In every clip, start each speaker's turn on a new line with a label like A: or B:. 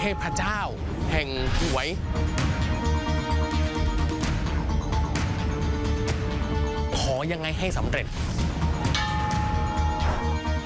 A: เทพเจ้า แห่งหวยขอยังไงให้สำเร็จ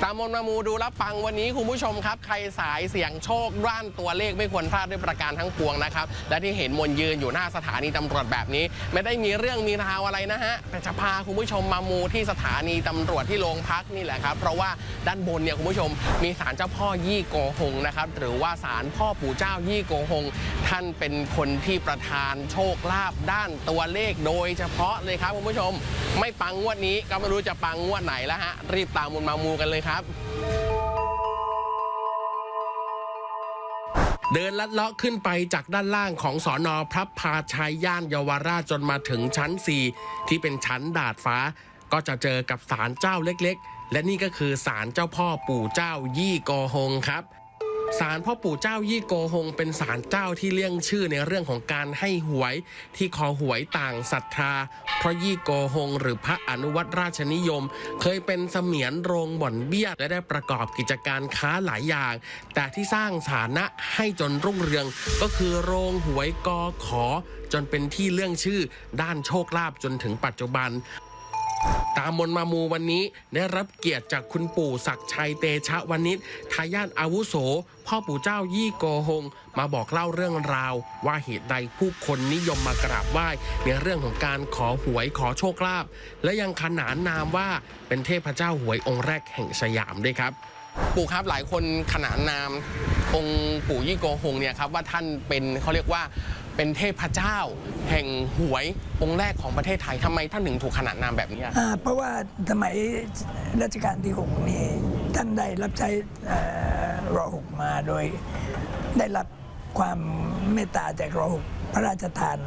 A: ตามมนมามูดูรับฟังวันนี้คุณผู้ชมครับ ใครสายเสียงโชคด้านตัวเลขไม่ควรพลาดด้วยประการทั้งปวงนะครับ และที่เห็นมนยืนอยู่หน้าสถานีตำรวจแบบนี้ ไม่ได้มีเรื่องมีราวอะไรนะฮะแต่จะพาคุณผู้ชมมามูที่สถานีตำรวจที่โรงพักนี่แหละครับ เพราะว่าด้านบนเนี่ยคุณผู้ชมมีศาลเจ้าพ่อยี่โกหงนะครับหรือว่าศาลพ่อปู่เจ้ายี่โกหง ท่านเป็นคนที่ประทานโชคลาภด้านตัวเลขโดยเฉพาะเลยครับคุณผู้ชม ไม่ปังงวดนี้ก็ไม่รู้จะปังงวดไหนแล้วฮะรีบตามมนมามูกันเลยครับ เดินลัดเลาะขึ้นไปจากด้านล่างของสอนอพระพาชัยย่านเยาวราชจนมาถึงชั้น 4 ที่เป็นชั้นดาดฟ้า ก็จะเจอกับศาลเจ้าเล็กๆ และนี่ก็คือศาลเจ้าพ่อปู่เจ้ายี่กอฮงครับ ศาลพ่อปู่เจ้ายี่โกหงเป็นศาลเจ้าที่เลี่ยงชื่อในเรื่องของการให้หวยที่คอหวยต่างศรัทธา เพราะยี่โกหงหรือพระอนุวัตราชนิยม เคยเป็นเสมียนโรงบ่อนเบี้ยและได้ประกอบกิจการค้าหลายอย่าง แต่ที่สร้างฐานะให้จนรุ่งเรืองก็คือโรงหวยกอขอ จนเป็นที่เรื่องชื่อด้านโชคลาภจนถึงปัจจุบัน ตามมนมามูวันนี้ได้รับเกียรติจากคุณปู่ศักชัยเตชะวณิชทายาทอาวุโส พ่อปู่เจ้ายี่โกหง มาบอกเล่าเรื่องราว ว่าเหตุใดผู้คนนิยมมากราบไหว้ในเรื่องของการขอหวยขอโชคลาภและยังขนานนามว่าเป็นเทพเจ้าหวยองค์แรกแห่งสยามด้วยครับ ปู่ครับหลายคนขนานนามองค์ปู่ยี่โกหงเนี่ยครับว่าท่านเป็นเขาเรียกว่า เป็นเทพเจ้า แห่งหวยองค์แรกของประเทศไทยทำไมท่านถึงถูกขนานนามแบบนี้อะ
B: อ่าเพราะว่าสมัยรัชกาลที่หกนี่ท่านได้รับใช้เอ่อรอหกมาโดยได้รับความเมตตาจากรอหกพระราชทาน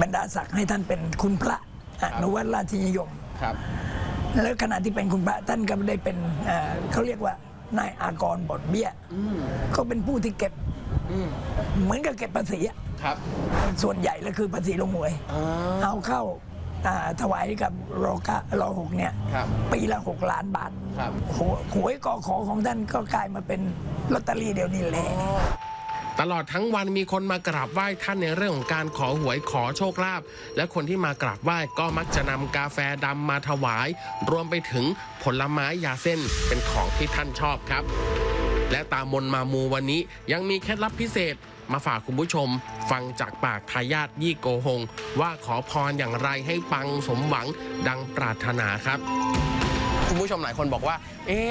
B: บรรดาศักดิ์ให้ท่านเป็นคุณพระอนุวัตราชนิยม
A: ครับ
B: แล้วขณะที่เป็นคุณพระท่านก็ได้เป็นเอ่อเขาเรียกว่านายอากรบ่อนเบี้ยเขาเป็นผู้ที่เก็บ เหมือนกับเก็บภาษีอะ
A: ครับ
B: ส่วนใหญ่แล้วคือภาษีลงหวย เอาเข้าอ่าถวายกับรอกะรอหกเนี่ย
A: ครับ
B: ปีละหกล้านบาท
A: ครับ
B: หวยหวยกอขอของท่านก็กลายมาเป็นลอตเตอรี่เดี๋ยวนี้แหละ
A: ตลอดทั้งวันมีคนมากราบไหว้ท่านในเรื่องของการขอหวยขอโชคลาภและคนที่มากราบไหว้ก็มักจะนำกาแฟดำมาถวาย รวมไปถึงผลไม้ยาเส้นเป็นของที่ท่านชอบครับ และตามนมามูวันนี้ยังมีเคล็ดลับพิเศษมาฝากคุณผู้ชม ฟังจากปากทายาทยี่โกหง ว่าขอพรอย่างไรให้ปังสมหวังดังปรารถนาครับ คุณผู้ชมหลายคนบอกว่า เอ๊ะ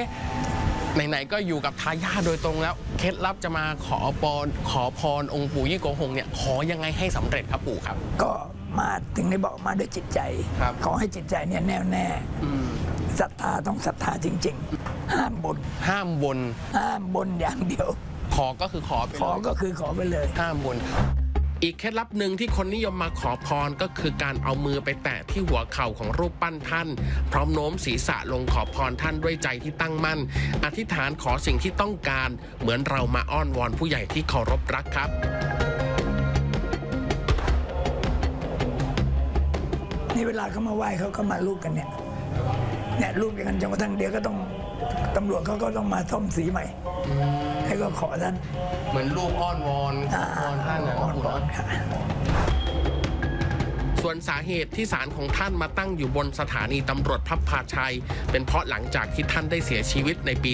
A: ไหนๆก็อยู่กับทายาทโดยตรงแล้ว เคล็ดลับจะมาขอพรขอพรองค์ปู่ยี่โกหงเนี่ยขอยังไงให้สำเร็จครับปู่ครับ
B: ก็มาถึงได้บอกมาด้วยจิตใจ
A: ครับ
B: ขอให้จิตใจเนี่ยแน่วแน่ศรัทธาต้องศรัทธาจริง ๆ ห้ามบน
A: ห้ามบน
B: ห้ามบนอย่างเดียว
A: ขอก็คือขอไป
B: ขอ
A: เลย
B: ก็คือขอไปเลย
A: ห้ามบน อีกเคล็ดลับหนึ่งที่คนนิยมมาขอพรก็คือการเอามือไปแตะที่หัวเข่าของรูปปั้นท่าน พร้อมโน้มศีรษะลงขอพรท่านด้วยใจที่ตั้งมั่น อธิษฐานขอสิ่งที่ต้องการ เหมือนเรามาอ้อนวอนผู้ใหญ่ที่เคารพรักครับ
B: นี่เวลาเขามาไหว้เขาก็มาลูกกันเนี่ยเนี่ยลูกกันจนกระทั่งเดี๋ยวก็ต้อง ตำรวจเขาก็ต้องมาซ่อมสีใหม่ ให้ก็ขอท่าน
A: เหมือนรูปอ้อนวอนขอพรท่านนะ
B: อ่อนก่อนค่ะ
A: ส่วนสาเหตุที่ศาลของท่านมาตั้งอยู่บนสถานีตำรวจพับพาชัย เป็นเพราะหลังจากที่ท่านได้เสียชีวิตในปี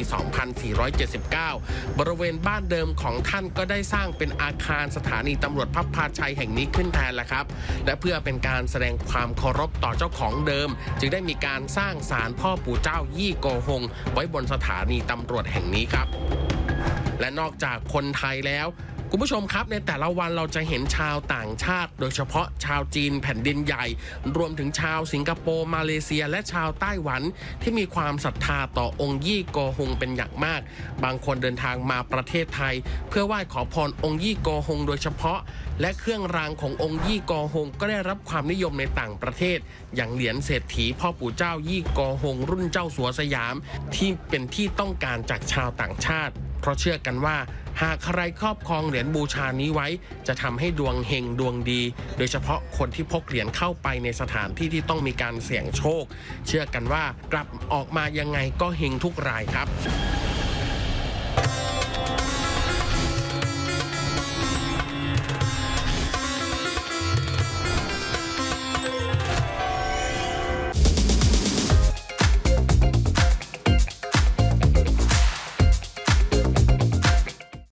A: 2479 บริเวณบ้านเดิมของท่านก็ได้สร้างเป็นอาคารสถานีตำรวจพับพาชัยแห่งนี้ขึ้นแทนแล้วครับ และเพื่อเป็นการแสดงความเคารพต่อเจ้าของเดิม จึงได้มีการสร้างศาลพ่อปู่เจ้ายี่โกหง ไว้บนสถานีตำรวจแห่งนี้ครับ และนอกจากคนไทยแล้ว คุณผู้ชมครับในแต่ละวันเราจะเห็นชาวต่างชาติ โดยเฉพาะชาวจีนแผ่นดินใหญ่ รวมถึงชาวสิงคโปร์มาเลเซียและชาวไต้หวัน ที่มีความศรัทธาต่อองค์ยี่โกหงเป็นอย่างมาก บางคนเดินทางมาประเทศไทย เพื่อไหว้ขอพรองค์ยี่โกหงโดยเฉพาะ และเครื่องรางขององค์ยี่โกหงก็ได้รับความนิยมในต่างประเทศ อย่างเหรียญเศรษฐีพ่อปู่เจ้ายี่โกหงรุ่นเจ้าสัวสยาม ที่เป็นที่ต้องการจากชาวต่างชาติเพราะเชื่อกันว่าหากใครครอบครองเหรียญบูชานี้ไว้ จะทำให้ดวงเฮงดวงดี โดยเฉพาะคนที่พกเหรียญเข้าไปในสถานที่ที่ต้องมีการเสี่ยงโชค เชื่อกันว่ากลับออกมายังไงก็เฮงทุกรายครับ